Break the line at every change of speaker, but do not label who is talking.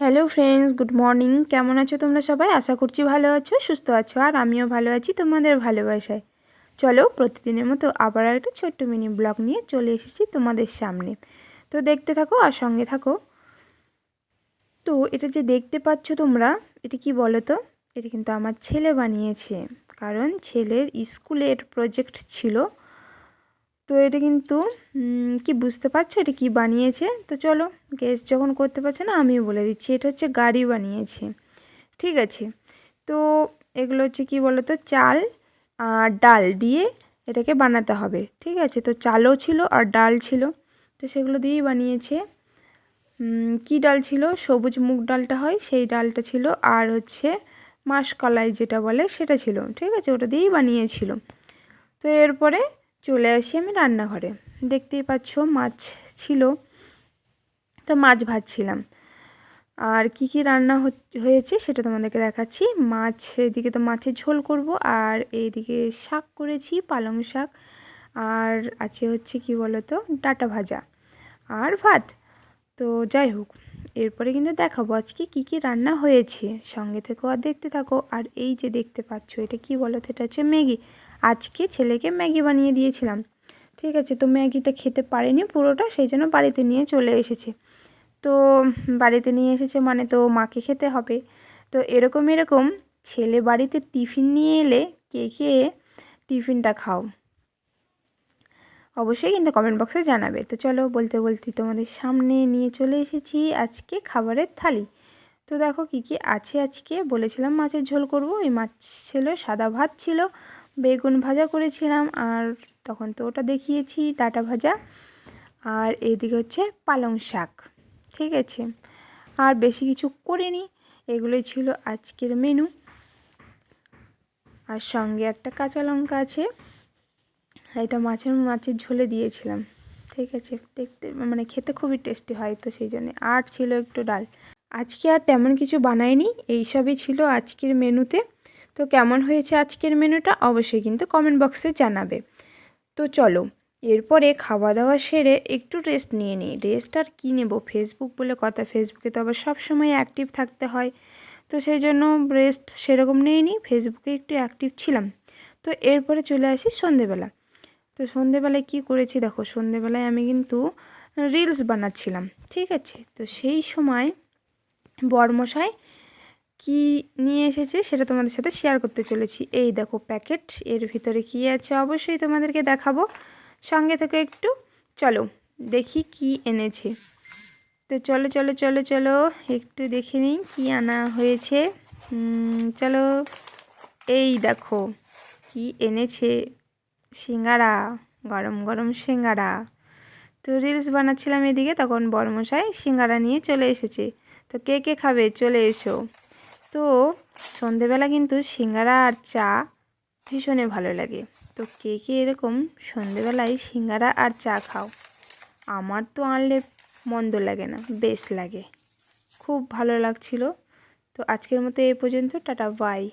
Hello friends good morning কেমন আছো তোমরা সবাই? আশা করছি ভালো আছো, সুস্থ আছো, আর আমিও ভালো আছি তোমাদের ভালোবাসায়। চলো প্রতিদিনের মতো আবার একটা ছোট্ট মিনি ব্লগ নিয়ে চলে এসেছি তোমাদের সামনে। তো দেখতে থাকো আর সঙ্গে থাকো। তো এটা যে দেখতে পাচ্ছ তোমরা, এটা কি বলো তো এটা কিন্তু আমার ছেলে বানিয়েছে। কারণ ছেলের স্কুলের প্রজেক্ট ছিল। তো এটা কিন্তু কি বুঝতে পারছ? এটা কি বানিয়েছে? তো চলো গেস যখন করতে পারছ না, আমিও বলে দিচ্ছি। এটা হচ্ছে গাড়ি বানিয়েছে। ঠিক আছে? তো এগুলো হচ্ছে কি বলো তো চাল আর ডাল দিয়ে এটাকে বানাতে হবে। ঠিক আছে? তো চালও ছিল আর ডাল ছিল। তো সেগুলো দিয়েই বানিয়েছে। কি ডাল ছিল? সবুজ মুগ ডালটা হয়, সেই ডালটা ছিল। আর হচ্ছে মাসকলাই যেটা বলে, সেটা ছিল। ঠিক আছে? ওটা দিয়েই বানিয়েছিল। তো এরপরে চলে আসি আমি রান্নাঘরে। দেখতেই পাচ্ছ মাছ ছিল, তো মাছ ভাজছিলাম। আর কি কি রান্না হয়েছে সেটা তোমাদেরকে দেখাচ্ছি। মাছ, এদিকে তো মাছের ঝোল করব, আর এইদিকে শাক করেছি, পালং শাক। আর আছে হচ্ছে কি বলো তো ডাটা ভাজা। আর ভাত। তো যাই হোক এরপরে কিন্তু দেখাবো আজকে কী কী রান্না হয়েছে। সঙ্গে থেকেও আর দেখতে থাকো। আর এই যে দেখতে পাচ্ছ, এটা কি বলো তো? এটা হচ্ছে ম্যাগি। আজকে ছেলেকে ম্যাগি বানিয়ে দিয়েছিলাম। ঠিক আছে, তো ম্যাগিটা খেতে পারেনি পুরোটা, সেই জন্য বাড়িতে নিয়ে চলে এসেছে। তো বাড়িতে নিয়ে এসেছে মানে তো মাকে খেতে হবে। তো এরকম এরকম ছেলে বাড়িতে টিফিন নিয়ে এলে কে কে টিফিনটা খাও? অবশ্যই কিন্তু কমেন্ট বক্সে জানাবে। তো চলো বলতে বলতে তোমাদের সামনে নিয়ে চলে এসেছি আজকে খাবারের থালি। তো দেখো কী কী আছে আজকে, বলেছিলাম মাছের ঝোল করব ওই মাছ ছিল, সাদা ভাত ছিল, বেগুন ভাজা করেছিলাম, আর তখন তো ওটা দেখিয়েছি, ডাটা ভাজা, আর এইদিকে হচ্ছে পালং শাক, ঠিক আছে? আর বেশি কিছু করিনি, এগুলোই ছিল আজকের মেনু আর সঙ্গে একটা কাঁচা লঙ্কা আছে। এটা মাছের মাছের ঝোলে দিয়েছিলাম, ঠিক আছে? দেখতে মানে খেতে খুবই টেস্টি হয় তো সেই জন্যে। আর ছিল একটু ডাল। আজকে আর তেমন কিছু বানাইনি, এইসবই ছিল আজকের মেনুতে। তো কেমন হয়েছে আজকের মেনুটা অবশ্যই কিন্তু কমেন্ট বক্সে জানাবে। তো চলো, এরপরে খাওয়া দাওয়া সেরে একটু রেস্ট নিয়ে নিই। রেস্ট আর কী নেব? ফেসবুক বলে কথা। ফেসবুকে তো আবার সবসময় অ্যাক্টিভ থাকতে হয়। তো সেই জন্য রেস্ট সেরকম নিই ফেসবুকে একটু অ্যাক্টিভ ছিলাম। তো এরপরে চলে আসি সন্ধেবেলা। তো সন্ধেবেলায় কী করেছি দেখো, সন্ধেবেলায় আমি কিন্তু রিলস বানাচ্ছিলাম, ঠিক আছে? তো সেই সময় বরমশাই কি নিয়ে এসেছে সেটা তোমাদের সাথে শেয়ার করতে চলেছি। এই দেখো প্যাকেট এর ভিতরে কি আছে অবশ্যই তোমাদেরকে দেখাবো। সঙ্গে থেকে একটু, চলো দেখি কি এনেছে। তো চলো চলো চলো চলো, একটু দেখে নিই কী আনা হয়েছে। চলো, এই দেখো কি এনেছে। সিঙ্গারা, গরম গরম সিঙ্গারা। তো রিলস বানাচ্ছিলাম এদিকে, তখন বর্মশাই সিঙ্গারা নিয়ে চলে এসেছে। তো কে কে খাবে? চলে এসো। তো সন্ধেবেলা কিন্তু সিঙ্গারা আর চা ভীষণই ভালো লাগে। তো কে কে এরকম সন্ধেবেলায় সিঙ্গারা আর চা খাও? আমার তো আনলে মন্দ লাগে না, বেশ লাগে। খুব ভালো লাগছিল। তো আজকের মতো এই পর্যন্ত, টাটা, বাই।